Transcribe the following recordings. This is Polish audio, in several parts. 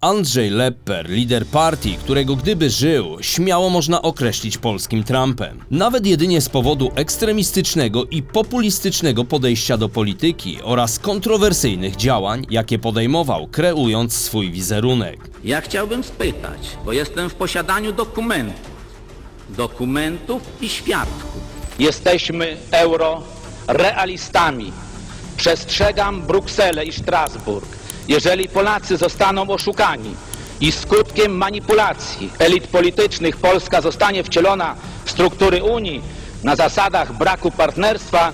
Andrzej Lepper, lider partii, którego gdyby żył, śmiało można określić polskim Trumpem. Nawet jedynie z powodu ekstremistycznego i populistycznego podejścia do polityki oraz kontrowersyjnych działań, jakie podejmował, kreując swój wizerunek. Ja chciałbym spytać, bo jestem w posiadaniu dokumentów, dokumentów i świadków. Jesteśmy eurorealistami. Przestrzegam Brukselę i Strasburg. Jeżeli Polacy zostaną oszukani i skutkiem manipulacji elit politycznych Polska zostanie wcielona w struktury Unii na zasadach braku partnerstwa,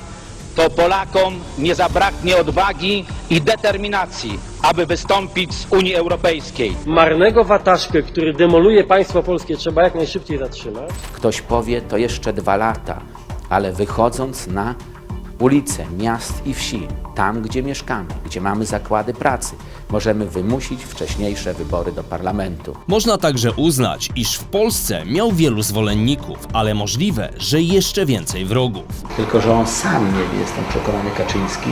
to Polakom nie zabraknie odwagi i determinacji, aby wystąpić z Unii Europejskiej. marnego wataszkę, który demoluje państwo polskie, trzeba jak najszybciej zatrzymać. Ktoś powie, to jeszcze dwa lata, ale wychodząc na ulice miast i wsi, tam gdzie mieszkamy, gdzie mamy zakłady pracy, możemy wymusić wcześniejsze wybory do parlamentu. Można także uznać, iż w Polsce miał wielu zwolenników, ale możliwe, że jeszcze więcej wrogów. Tylko, że on sam nie wie, jestem przekonany Kaczyński,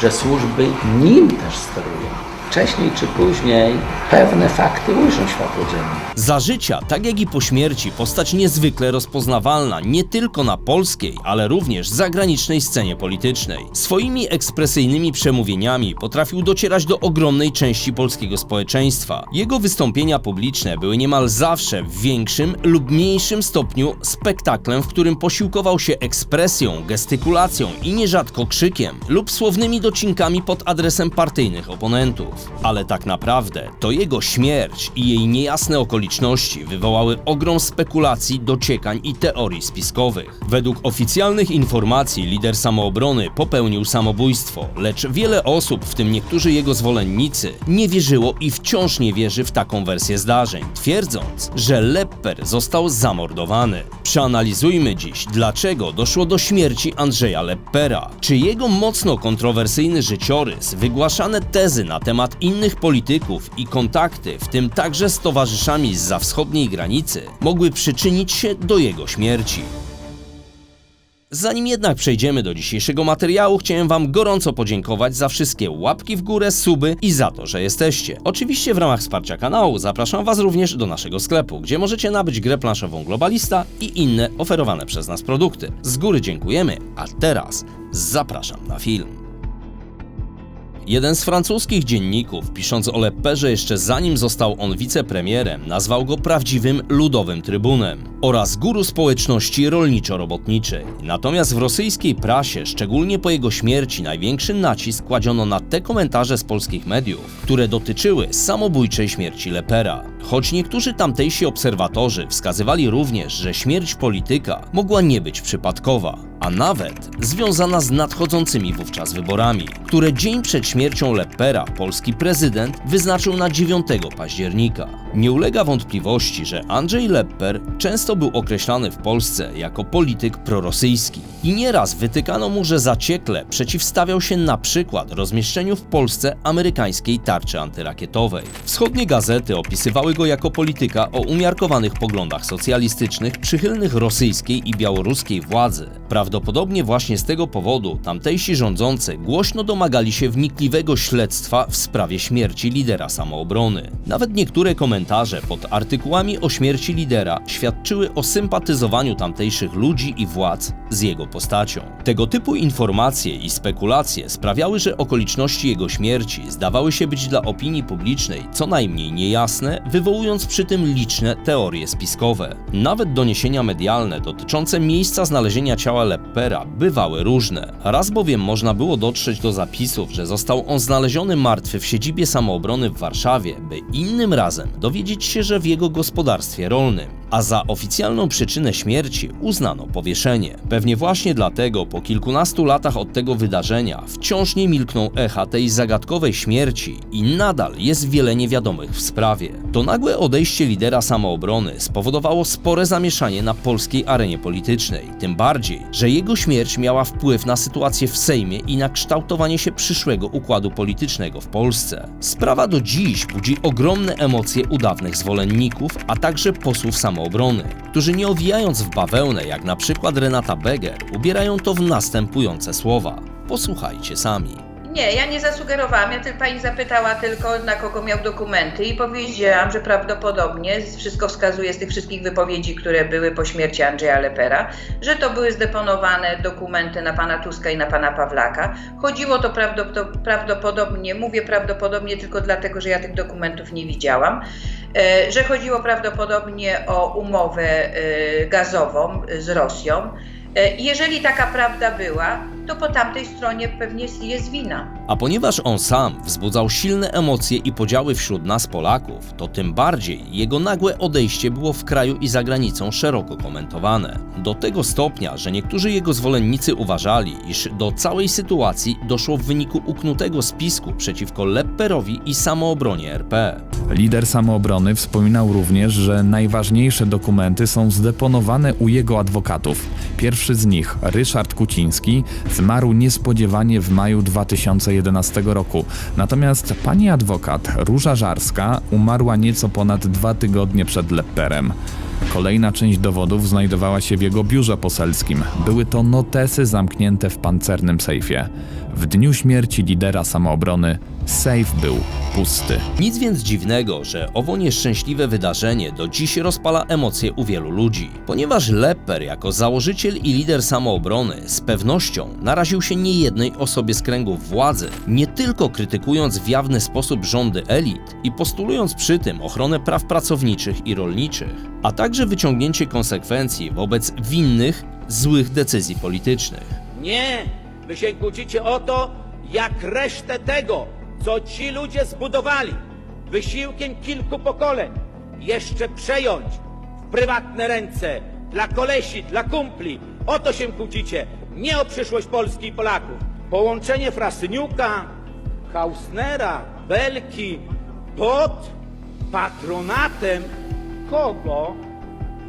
że służby nim też sterują. Wcześniej czy później pewne fakty ujrzą światło dzienne. Za życia, tak jak i po śmierci, postać niezwykle rozpoznawalna nie tylko na polskiej, ale również zagranicznej scenie politycznej. Swoimi ekspresyjnymi przemówieniami potrafił docierać do ogromnej części polskiego społeczeństwa. Jego wystąpienia publiczne były niemal zawsze w większym lub mniejszym stopniu spektaklem, w którym posiłkował się ekspresją, gestykulacją i nierzadko krzykiem lub słownymi docinkami pod adresem partyjnych oponentów. Ale tak naprawdę to jego śmierć i jej niejasne okoliczności wywołały ogrom spekulacji, dociekań i teorii spiskowych. Według oficjalnych informacji lider samoobrony popełnił samobójstwo, lecz wiele osób, w tym niektórzy jego zwolennicy, nie wierzyło i wciąż nie wierzy w taką wersję zdarzeń, twierdząc, że Lepper został zamordowany. Przeanalizujmy dziś, dlaczego doszło do śmierci Andrzeja Leppera. Czy jego mocno kontrowersyjny życiorys, wygłaszane tezy na temat innych polityków i kontakty, w tym także z towarzyszami zza wschodniej granicy, mogły przyczynić się do jego śmierci. Zanim jednak przejdziemy do dzisiejszego materiału, chciałem Wam gorąco podziękować za wszystkie łapki w górę, suby i za to, że jesteście. Oczywiście w ramach wsparcia kanału zapraszam Was również do naszego sklepu, gdzie możecie nabyć grę planszową Globalista i inne oferowane przez nas produkty. Z góry dziękujemy, a teraz zapraszam na film. Jeden z francuskich dzienników, pisząc o Lepperze jeszcze zanim został on wicepremierem, nazwał go prawdziwym ludowym trybunem oraz guru społeczności rolniczo-robotniczej. Natomiast w rosyjskiej prasie, szczególnie po jego śmierci, największy nacisk kładziono na te komentarze z polskich mediów, które dotyczyły samobójczej śmierci Lepera. Choć niektórzy tamtejsi obserwatorzy wskazywali również, że śmierć polityka mogła nie być przypadkowa, a nawet związana z nadchodzącymi wówczas wyborami, które dzień przed śmiercią Leppera polski prezydent wyznaczył na 9 października. Nie ulega wątpliwości, że Andrzej Lepper często był określany w Polsce jako polityk prorosyjski i nieraz wytykano mu, że zaciekle przeciwstawiał się na przykład rozmieszczeniu w Polsce amerykańskiej tarczy antyrakietowej. Wschodnie gazety opisywały go jako polityka o umiarkowanych poglądach socjalistycznych, przychylnych rosyjskiej i białoruskiej władzy. Prawdopodobnie właśnie z tego powodu tamtejsi rządzący głośno domagali się wnikliwego śledztwa w sprawie śmierci lidera samoobrony. Nawet niektóre komentarze pod artykułami o śmierci lidera świadczyły o sympatyzowaniu tamtejszych ludzi i władz z jego postacią. Tego typu informacje i spekulacje sprawiały, że okoliczności jego śmierci zdawały się być dla opinii publicznej co najmniej niejasne, wywołując przy tym liczne teorie spiskowe. Nawet doniesienia medialne dotyczące miejsca znalezienia ciała Leppera bywały różne. Raz bowiem można było dotrzeć do zapisów, że został on znaleziony martwy w siedzibie samoobrony w Warszawie, by innym razem dowiedzieć się, że w jego gospodarstwie rolnym. A za oficjalną przyczynę śmierci uznano powieszenie. Pewnie właśnie dlatego po kilkunastu latach od tego wydarzenia wciąż nie milkną echa tej zagadkowej śmierci i nadal jest wiele niewiadomych w sprawie. To nagłe odejście lidera samoobrony spowodowało spore zamieszanie na polskiej arenie politycznej, tym bardziej, że jego śmierć miała wpływ na sytuację w Sejmie i na kształtowanie się przyszłego układu politycznego w Polsce. Sprawa do dziś budzi ogromne emocje u dawnych zwolenników, a także posłów samoobrony, którzy nie owijając w bawełnę, jak na przykład Renata Beger, ubierają to w następujące słowa. Posłuchajcie sami. Nie, ja nie zasugerowałam, ja tylko pani zapytała tylko na kogo miał dokumenty i powiedziałam, że prawdopodobnie wszystko wskazuje z tych wszystkich wypowiedzi, które były po śmierci Andrzeja Lepera, że to były zdeponowane dokumenty na pana Tuska i na pana Pawlaka. Chodziło to prawdopod- prawdopodobnie, mówię prawdopodobnie tylko dlatego, że ja tych dokumentów nie widziałam, e, że chodziło prawdopodobnie o umowę e, gazową e, z Rosją. Jeżeli taka prawda była, to po tamtej stronie pewnie jest wina. A ponieważ on sam wzbudzał silne emocje i podziały wśród nas Polaków, to tym bardziej jego nagłe odejście było w kraju i za granicą szeroko komentowane. Do tego stopnia, że niektórzy jego zwolennicy uważali, iż do całej sytuacji doszło w wyniku uknutego spisku przeciwko Lepperowi i samoobronie RP. Lider samoobrony wspominał również, że najważniejsze dokumenty są zdeponowane u jego adwokatów. Pierwszy z nich, Ryszard Kuciński, zmarł niespodziewanie w maju 2011 roku. Natomiast pani adwokat Róża Żarska umarła nieco ponad dwa tygodnie przed Lepperem. Kolejna część dowodów znajdowała się w jego biurze poselskim. Były to notesy zamknięte w pancernym sejfie. W dniu śmierci lidera samoobrony sejf był pusty. Nic więc dziwnego, że owo nieszczęśliwe wydarzenie do dziś rozpala emocje u wielu ludzi, ponieważ Lepper jako założyciel i lider samoobrony z pewnością naraził się niejednej osobie z kręgów władzy, nie tylko krytykując w jawny sposób rządy elit i postulując przy tym ochronę praw pracowniczych i rolniczych, a także wyciągnięcie konsekwencji wobec winnych złych decyzji politycznych. Nie! Wy się kłócicie o to, jak resztę tego, co ci ludzie zbudowali wysiłkiem kilku pokoleń, jeszcze przejąć w prywatne ręce dla kolesi, dla kumpli. O to się kłócicie, nie o przyszłość Polski i Polaków. Połączenie Frasyniuka, Hausnera, Belki pod patronatem kogo?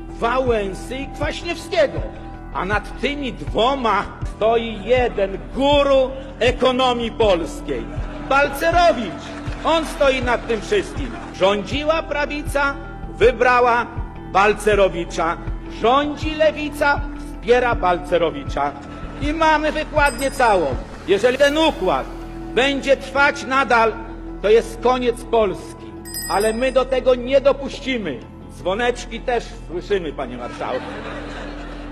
Wałęsy i Kwaśniewskiego. A nad tymi dwoma stoi jeden guru ekonomii polskiej. Balcerowicz. On stoi nad tym wszystkim. Rządziła prawica, wybrała Balcerowicza. Rządzi lewica, wspiera Balcerowicza. I mamy wykładnię całą. Jeżeli ten układ będzie trwać nadal, to jest koniec Polski. Ale my do tego nie dopuścimy. Dzwoneczki też słyszymy, panie marszałku.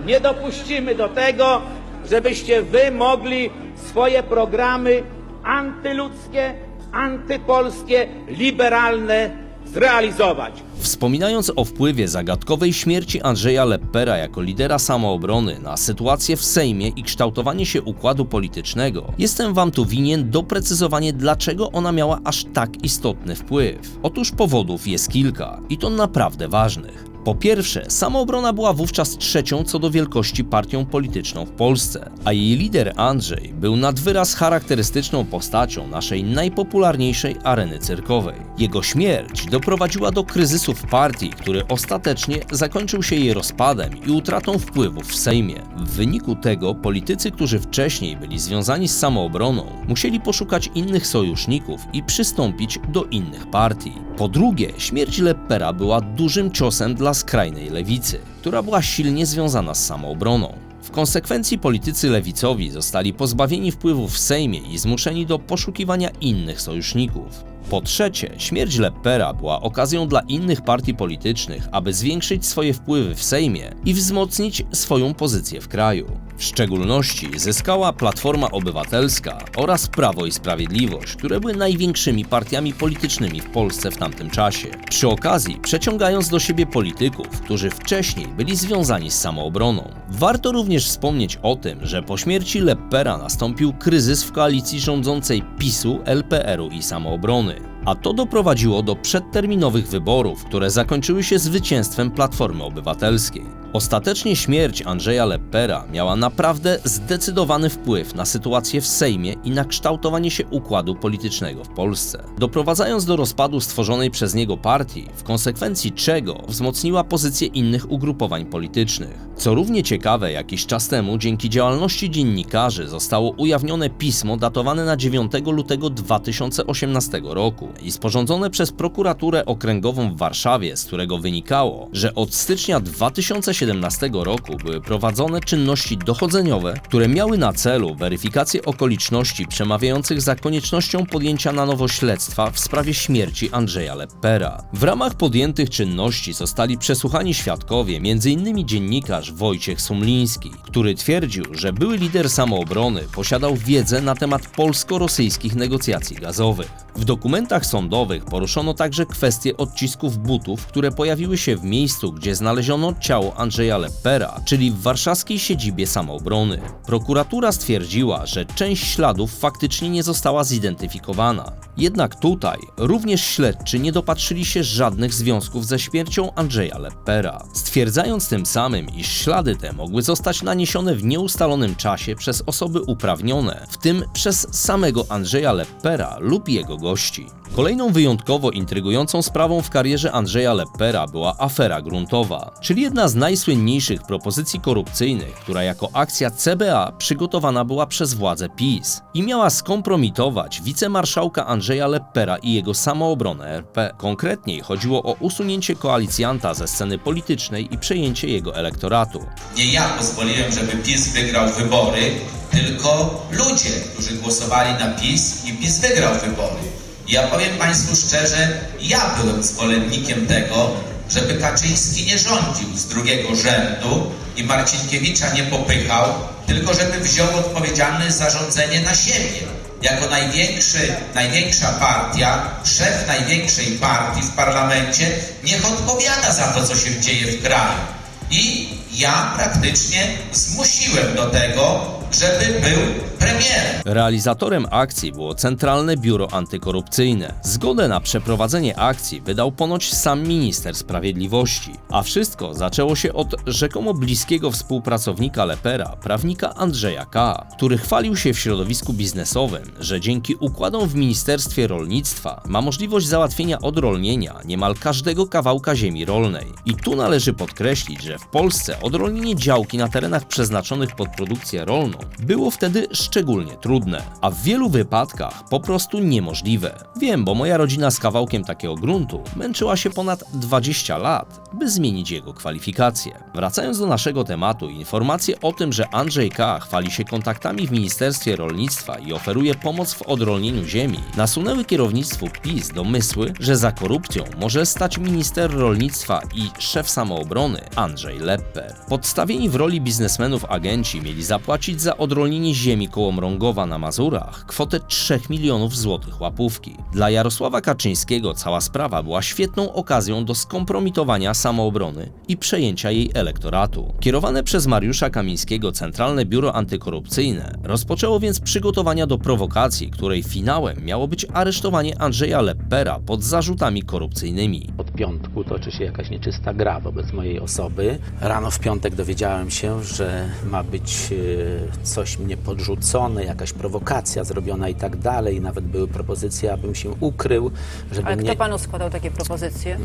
Nie dopuścimy do tego, żebyście wy mogli swoje programy antyludzkie, antypolskie, liberalne zrealizować. Wspominając o wpływie zagadkowej śmierci Andrzeja Leppera jako lidera samoobrony na sytuację w Sejmie i kształtowanie się układu politycznego, jestem wam tu winien doprecyzowanie, dlaczego ona miała aż tak istotny wpływ. Otóż powodów jest kilka i to naprawdę ważnych. Po pierwsze, samoobrona była wówczas trzecią co do wielkości partią polityczną w Polsce, a jej lider Andrzej był nad wyraz charakterystyczną postacią naszej najpopularniejszej areny cyrkowej. Jego śmierć doprowadziła do kryzysu w partii, który ostatecznie zakończył się jej rozpadem i utratą wpływów w Sejmie. W wyniku tego politycy, którzy wcześniej byli związani z samoobroną, musieli poszukać innych sojuszników i przystąpić do innych partii. Po drugie, śmierć Leppera była dużym ciosem dla skrajnej lewicy, która była silnie związana z samoobroną. W konsekwencji politycy lewicowi zostali pozbawieni wpływów w Sejmie i zmuszeni do poszukiwania innych sojuszników. Po trzecie, śmierć Leppera była okazją dla innych partii politycznych, aby zwiększyć swoje wpływy w Sejmie i wzmocnić swoją pozycję w kraju. W szczególności zyskała Platforma Obywatelska oraz Prawo i Sprawiedliwość, które były największymi partiami politycznymi w Polsce w tamtym czasie. Przy okazji przeciągając do siebie polityków, którzy wcześniej byli związani z samoobroną. Warto również wspomnieć o tym, że po śmierci Leppera nastąpił kryzys w koalicji rządzącej PiSu, LPR-u i samoobrony. it. A to doprowadziło do przedterminowych wyborów, które zakończyły się zwycięstwem Platformy Obywatelskiej. Ostatecznie śmierć Andrzeja Leppera miała naprawdę zdecydowany wpływ na sytuację w Sejmie i na kształtowanie się układu politycznego w Polsce, doprowadzając do rozpadu stworzonej przez niego partii, w konsekwencji czego wzmocniła pozycję innych ugrupowań politycznych. Co równie ciekawe, jakiś czas temu dzięki działalności dziennikarzy zostało ujawnione pismo datowane na 9 lutego 2018 roku, i sporządzone przez prokuraturę okręgową w Warszawie, z którego wynikało, że od stycznia 2017 roku były prowadzone czynności dochodzeniowe, które miały na celu weryfikację okoliczności przemawiających za koniecznością podjęcia na nowo śledztwa w sprawie śmierci Andrzeja Leppera. W ramach podjętych czynności zostali przesłuchani świadkowie, m.in. dziennikarz Wojciech Sumliński, który twierdził, że były lider samoobrony posiadał wiedzę na temat polsko-rosyjskich negocjacji gazowych. W dokumentach sądowych poruszono także kwestie odcisków butów, które pojawiły się w miejscu, gdzie znaleziono ciało Andrzeja Leppera, czyli w warszawskiej siedzibie samoobrony. Prokuratura stwierdziła, że część śladów faktycznie nie została zidentyfikowana. Jednak tutaj również śledczy nie dopatrzyli się żadnych związków ze śmiercią Andrzeja Leppera, stwierdzając tym samym, iż ślady te mogły zostać naniesione w nieustalonym czasie przez osoby uprawnione, w tym przez samego Andrzeja Leppera lub jego gości. Kolejną wyjątkowo intrygującą sprawą w karierze Andrzeja Leppera była afera gruntowa, czyli jedna z najsłynniejszych propozycji korupcyjnych, która jako akcja CBA przygotowana była przez władze PiS i miała skompromitować wicemarszałka Andrzeja Leppera i jego samoobronę RP. Konkretniej chodziło o usunięcie koalicjanta ze sceny politycznej i przejęcie jego elektoratu. Nie ja pozwoliłem, żeby PiS wygrał wybory, tylko ludzie, którzy głosowali na PiS i PiS wygrał wybory. Ja powiem Państwu szczerze, ja byłem zwolennikiem tego, żeby Kaczyński nie rządził z drugiego rzędu i Marcinkiewicza nie popychał, tylko żeby wziął odpowiedzialność za rządzenie na siebie. Jako największy, największa partia, szef największej partii w parlamencie niech odpowiada za to, co się dzieje w kraju. I ja praktycznie zmusiłem do tego, żeby był Realizatorem akcji było Centralne Biuro Antykorupcyjne. Zgodę na przeprowadzenie akcji wydał ponoć sam minister sprawiedliwości. A wszystko zaczęło się od rzekomo bliskiego współpracownika Lepera, prawnika Andrzeja K., który chwalił się w środowisku biznesowym, że dzięki układom w Ministerstwie Rolnictwa ma możliwość załatwienia odrolnienia niemal każdego kawałka ziemi rolnej. I tu należy podkreślić, że w Polsce odrolnienie działki na terenach przeznaczonych pod produkcję rolną było wtedy szczególnie trudne, a w wielu wypadkach po prostu niemożliwe. Wiem, bo moja rodzina z kawałkiem takiego gruntu męczyła się ponad 20 lat, by zmienić jego kwalifikacje. Wracając do naszego tematu, informacje o tym, że Andrzej K. chwali się kontaktami w Ministerstwie Rolnictwa i oferuje pomoc w odrolnieniu ziemi, nasunęły kierownictwu PiS domysły, że za korupcją może stać minister rolnictwa i szef samoobrony Andrzej Lepper. Podstawieni w roli biznesmenów agenci mieli zapłacić za odrolnienie ziemi koło Mrągowa na Mazurach kwotę 3 milionów złotych łapówki. Dla Jarosława Kaczyńskiego cała sprawa była świetną okazją do skompromitowania samoobrony i przejęcia jej elektoratu. Kierowane przez Mariusza Kamińskiego Centralne Biuro Antykorupcyjne rozpoczęło więc przygotowania do prowokacji, której finałem miało być aresztowanie Andrzeja Leppera pod zarzutami korupcyjnymi. Od piątku toczy się jakaś nieczysta gra wobec mojej osoby. Rano w piątek dowiedziałem się, że ma być e, coś mnie podrzucone, jakaś prowokacja zrobiona i tak dalej. Nawet były propozycje, abym się ukrył, żeby Ale mnie... kto panu składał takie propozycje?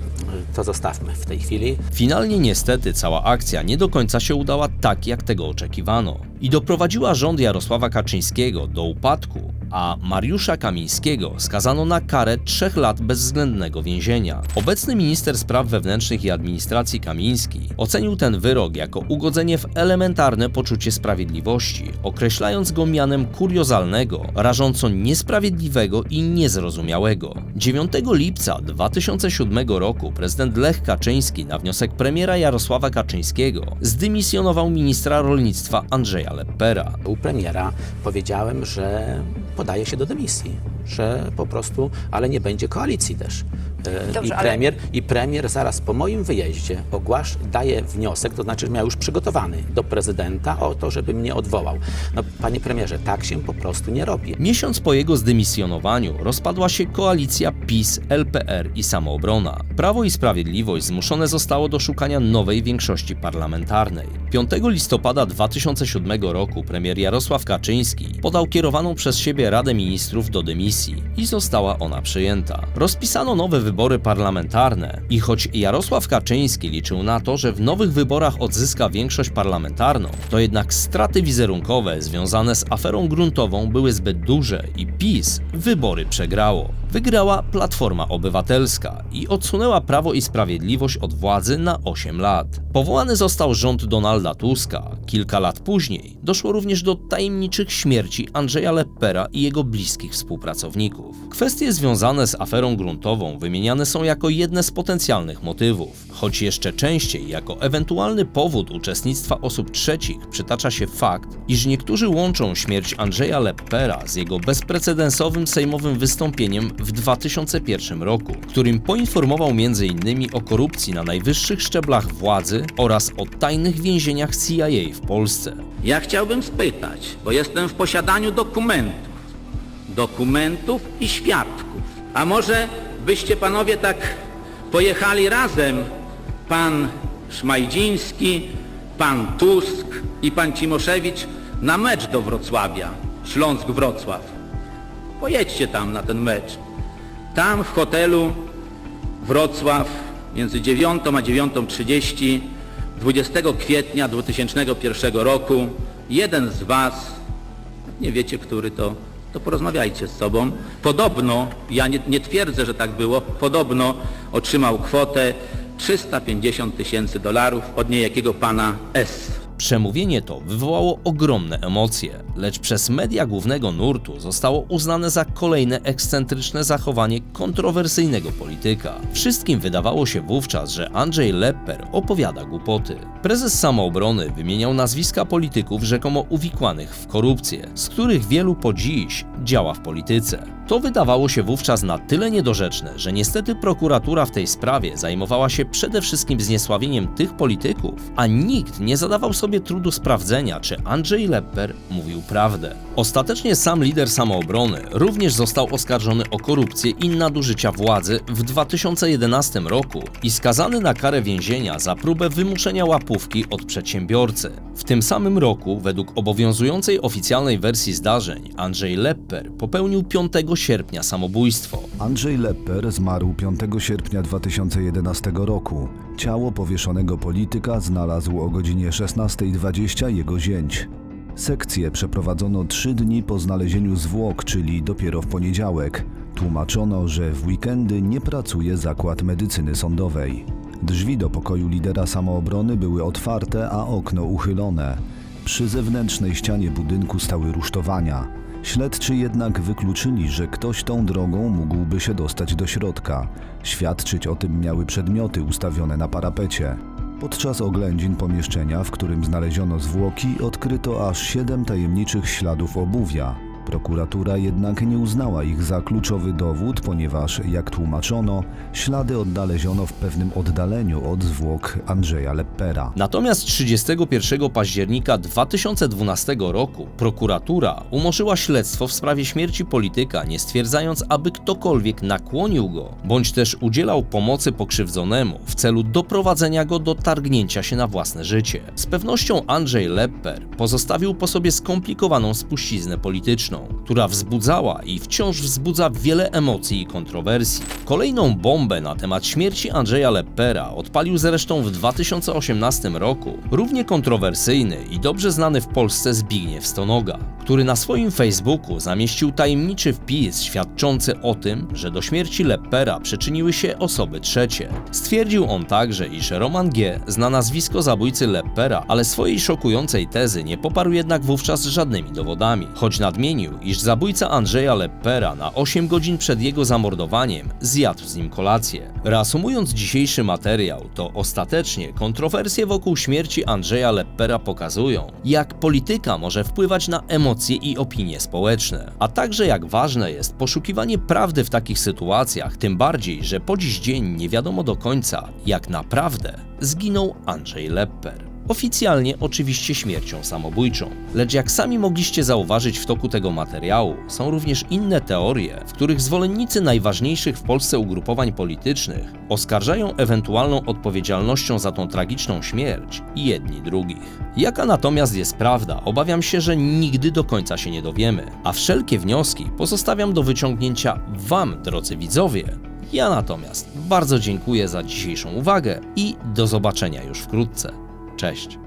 To zostawmy w tej chwili. Finalnie niestety cała akcja nie do końca się udała tak, jak tego oczekiwano i doprowadziła rząd Jarosława Kaczyńskiego do upadku, a Mariusza Kamińskiego skazano na karę trzech lat bezwzględnego więzienia. Obecny minister spraw wewnętrznych i administracji Kamiński ocenił ten wyrok jako ugodzenie w elementarne poczucie sprawiedliwości, określając go mianem kuriozalnego, rażąco niesprawiedliwego i niezrozumiałego. 9 lipca 2007 roku prezydent Lech Kaczyński na wniosek premiera Jarosława Kaczyńskiego zdymisjonował ministra rolnictwa Andrzeja Leppera. U premiera powiedziałem, że podaje się do dymisji, że po prostu, ale nie będzie koalicji też. E, Dobrze, I ale- premier, I premier zaraz po moim wyjeździe ogłasz, daje wniosek, to znaczy miał już przygotowany do prezydenta o to, żeby mnie odwołał. No, panie premierze, tak się po prostu nie robi. Miesiąc po jego zdymisjonowaniu rozpadła się koalicja PiS, LPR i Samoobrona. Prawo i Sprawiedliwość zmuszone zostało do szukania nowej większości parlamentarnej. 5 listopada 2007 roku premier Jarosław Kaczyński podał kierowaną przez siebie Radę Ministrów do dymisji i została ona przyjęta. Rozpisano nowe wybory parlamentarne i choć Jarosław Kaczyński liczył na to, że w nowych wyborach odzyska większość parlamentarną, to jednak straty wizerunkowe związane z aferą gruntową były zbyt duże i PiS wybory przegrało. Wygrała Platforma Obywatelska i odsunęła Prawo i Sprawiedliwość od władzy na 8 lat. Powołany został rząd Donalda Tuska. Kilka lat później doszło również do tajemniczych śmierci Andrzeja Leppera i jego bliskich współpracowników. Kwestie związane z aferą gruntową wymieniane są jako jedne z potencjalnych motywów, choć jeszcze częściej jako ewentualny powód uczestnictwa osób trzecich przytacza się fakt, iż niektórzy łączą śmierć Andrzeja Leppera z jego bezprecedensowym sejmowym wystąpieniem w 2001 roku, którym poinformował m.in. o korupcji na najwyższych szczeblach władzy oraz o tajnych więzieniach CIA w Polsce. Ja chciałbym spytać, bo jestem w posiadaniu dokumentów, dokumentów i świadków. A może byście panowie tak pojechali razem, pan Szmajdziński, pan Tusk i pan Cimoszewicz na mecz do Wrocławia, Śląsk-Wrocław. Pojedźcie tam na ten mecz. Tam w hotelu Wrocław między 9 a 9.30 20 kwietnia 2001 roku jeden z Was, nie wiecie który to, to porozmawiajcie z sobą. Podobno, ja nie, nie twierdzę, że tak było, podobno otrzymał kwotę 350 tysięcy dolarów od niejakiego pana S. Przemówienie to wywołało ogromne emocje, lecz przez media głównego nurtu zostało uznane za kolejne ekscentryczne zachowanie kontrowersyjnego polityka. Wszystkim wydawało się wówczas, że Andrzej Lepper opowiada głupoty. Prezes samoobrony wymieniał nazwiska polityków rzekomo uwikłanych w korupcję, z których wielu po dziś działa w polityce. To wydawało się wówczas na tyle niedorzeczne, że niestety prokuratura w tej sprawie zajmowała się przede wszystkim zniesławieniem tych polityków, a nikt nie zadawał sobie trudu sprawdzenia, czy Andrzej Lepper mówił prawdę. Ostatecznie sam lider samoobrony również został oskarżony o korupcję i nadużycia władzy w 2011 roku i skazany na karę więzienia za próbę wymuszenia łapówki od przedsiębiorcy. Tym samym roku, według obowiązującej oficjalnej wersji zdarzeń, Andrzej Lepper popełnił 5 sierpnia samobójstwo. Andrzej Lepper zmarł 5 sierpnia 2011 roku. Ciało powieszonego polityka znalazł o godzinie 16.20 jego zięć. Sekcję przeprowadzono trzy dni po znalezieniu zwłok, czyli dopiero w poniedziałek. Tłumaczono, że w weekendy nie pracuje zakład medycyny sądowej. Drzwi do pokoju lidera samoobrony były otwarte, a okno uchylone. Przy zewnętrznej ścianie budynku stały rusztowania. Śledczy jednak wykluczyli, że ktoś tą drogą mógłby się dostać do środka. Świadczyć o tym miały przedmioty ustawione na parapecie. Podczas oględzin pomieszczenia, w którym znaleziono zwłoki, odkryto aż siedem tajemniczych śladów obuwia. Prokuratura jednak nie uznała ich za kluczowy dowód, ponieważ, jak tłumaczono, ślady odnaleziono w pewnym oddaleniu od zwłok Andrzeja Leppera. Natomiast 31 października 2012 roku prokuratura umorzyła śledztwo w sprawie śmierci polityka, nie stwierdzając, aby ktokolwiek nakłonił go, bądź też udzielał pomocy pokrzywdzonemu w celu doprowadzenia go do targnięcia się na własne życie. Z pewnością Andrzej Lepper pozostawił po sobie skomplikowaną spuściznę polityczną, która wzbudzała i wciąż wzbudza wiele emocji i kontrowersji. Kolejną bombę na temat śmierci Andrzeja Leppera odpalił zresztą w 2018 roku równie kontrowersyjny i dobrze znany w Polsce Zbigniew Stonoga, który na swoim Facebooku zamieścił tajemniczy wpis świadczący o tym, że do śmierci Leppera przyczyniły się osoby trzecie. Stwierdził on także, iż Roman G. zna nazwisko zabójcy Leppera, ale swojej szokującej tezy nie poparł jednak wówczas żadnymi dowodami, choć nadmienił, iż zabójca Andrzeja Leppera na 8 godzin przed jego zamordowaniem zjadł z nim kolację. Reasumując dzisiejszy materiał, to ostatecznie kontrowersje wokół śmierci Andrzeja Leppera pokazują, jak polityka może wpływać na emocje i opinie społeczne, a także jak ważne jest poszukiwanie prawdy w takich sytuacjach, tym bardziej, że po dziś dzień nie wiadomo do końca, jak naprawdę zginął Andrzej Lepper. Oficjalnie oczywiście śmiercią samobójczą. Lecz jak sami mogliście zauważyć w toku tego materiału, są również inne teorie, w których zwolennicy najważniejszych w Polsce ugrupowań politycznych oskarżają ewentualną odpowiedzialnością za tą tragiczną śmierć jedni drugich. Jaka natomiast jest prawda, obawiam się, że nigdy do końca się nie dowiemy, a wszelkie wnioski pozostawiam do wyciągnięcia Wam, drodzy widzowie. Ja natomiast bardzo dziękuję za dzisiejszą uwagę i do zobaczenia już wkrótce. Cześć.